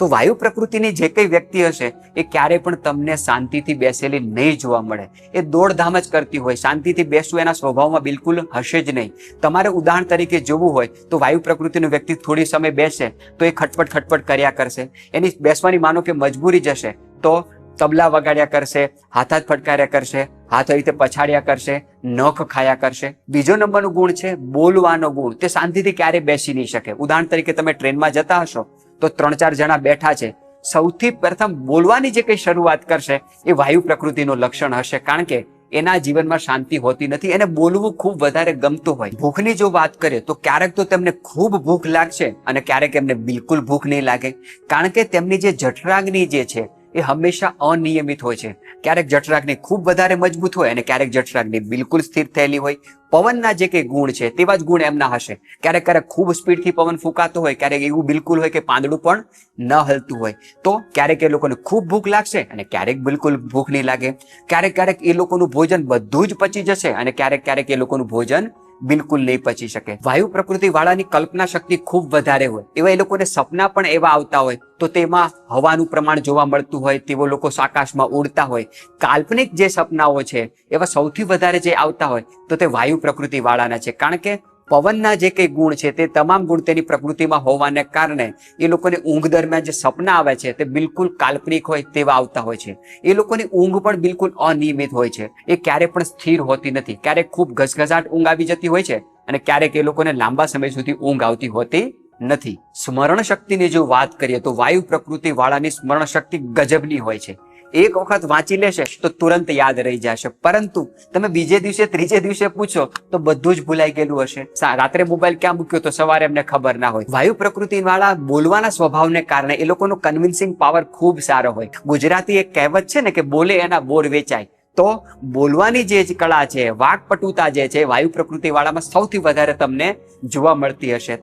તો વાયુ પ્રકૃતિની જે કઈ વ્યક્તિ હશે, એ ક્યારેય પણ તમને શાંતિથી બેસેલી નહીં જોવા મળે. એ દોડધામ જ કરતી હોય, શાંતિથી બેસવું એના સ્વભાવમાં બિલકુલ હશે જ નહીં. તમારે ઉદાહરણ તરીકે જોવું હોય, તો વાયુ પ્રકૃતિનો વ્યક્તિ થોડી સમય બેસે, તો એ ખટપટ ખટપટ કર્યા કરશે. એની બેસવાની માનો કે મજબૂરી જશે, તો તબલા વગાડ્યા કરશે, હાથ હાથ ફટકાર્યા કરશે, હાથ રીતે પછાડ્યા કરશે, નખ ખાયા કરશે. બીજો નંબરનો ગુણ છે, બોલવાનો ગુણ. તે શાંતિથી ક્યારે બેસી નહીં શકે. ઉદાહરણ તરીકે તમે ટ્રેનમાં જતા હશો તો ત્રણ ચાર જણા બેઠા છે. સૌથી પ્રથમ બોલવાની જે કઈ શરૂઆત કરશે, એ વાયુ પ્રકૃતિનું લક્ષણ હશે. કારણ કે એના જીવનમાં શાંતિ હોતી નથી એને બોલવું ખૂબ વધારે ગમતું હોય. ભૂખની જો વાત કરીએ, તો ક્યારેક તો તેમને ખૂબ ભૂખ લાગશે અને ક્યારેક એમને બિલકુલ ભૂખ નહીં લાગે. કારણ કે તેમની જે જઠરાગ્નિ જે છે એ હંમેશા અનિયમિત હોય છે. ક્યારેક જઠરાગ્નિ ખૂબ વધારે મજબૂત હોય અને ક્યારેક જઠરાગ્નિ બિલકુલ સ્થિર થયેલી હોય. પવનના જે કંઈ ગુણ છે, તેવા જ ગુણ એમના હશે. ક્યારેક ક્યારેક ખૂબ સ્પીડથી પવન ફૂંકાતો હોય, ક્યારેક એવું બિલકુલ હોય કે પાંદડું પણ ન હલતું હોય. તો ક્યારેક એ લોકોને ખૂબ ભૂખ લાગશે અને ક્યારેક બિલકુલ ભૂખ નહીં લાગે. ક્યારેક ક્યારેક એ લોકોનું ભોજન બધું જ પચી જશે અને ક્યારેક ક્યારેક એ લોકોનું ભોજન બિલકુલ નહીં પચી શકે. વાયુ પ્રકૃતિ વાળાની કલ્પના શક્તિ ખૂબ વધારે હોય. એવા એ લોકોને સપના પણ એવા આવતા હોય. તો તેમાં હવાનું પ્રમાણ જોવા મળતું હોય તેવો લોકો આકાશમાં ઉડતા હોય. કાલ્પનિક જે સપનાઓ છે, એવા સૌથી વધારે જે આવતા હોય, તો તે વાયુ પ્રકૃતિ વાળાના છે. કારણ કે પવનના જે કંઈ ગુણ છે તે તમામ ગુણ તેની પ્રકૃતિમાં હોવાને કારણે એ લોકોને ઊંઘ દરમિયાન જે સપના આવે છે તે બિલકુલ કાલ્પનિક હોય તેવા આવતા હોય છે. એ લોકોની ઊંઘ પણ બિલકુલ અનિયમિત હોય છે. એ ક્યારે પણ સ્થિર હોતી નથી. ક્યારેક ખૂબ ઘસઘસાટ ઊંઘ આવી જતી હોય છે અને ક્યારેક એ લોકોને લાંબા સમય સુધી ઊંઘ આવતી હોતી નથી. સ્મરણ શક્તિની જો વાત કરીએ તો વાયુ પ્રકૃતિ વાળાની સ્મરણ શક્તિ ગજબની હોય છે. એક વખત વાંચી લેશે તો તુરંત યાદ રહી જશે. પરંતુ તમે બીજે દિવસે, ત્રીજે દિવસે પૂછો તો બધું જ ભૂલાઈ ગયેલું હશે. રાત્રે મોબાઈલ ક્યાં મૂક્યો તો સવારે એમને ખબર ના હોય. વાયુ પ્રકૃતિ વાળા બોલવાના સ્વભાવને કારણે એ લોકોનો કન્વિન્સિંગ પાવર ખૂબ સારો હોય. ગુજરાતી એક કહેવત છે ને કે બોલે એના બોર વેચાય. તો બોલવાની જે કળા છે, વાકપટુતા જે છે, વાયુ પ્રકૃતિ વાળામાં સૌથી વધારે તમને જોવા મળતી હશે.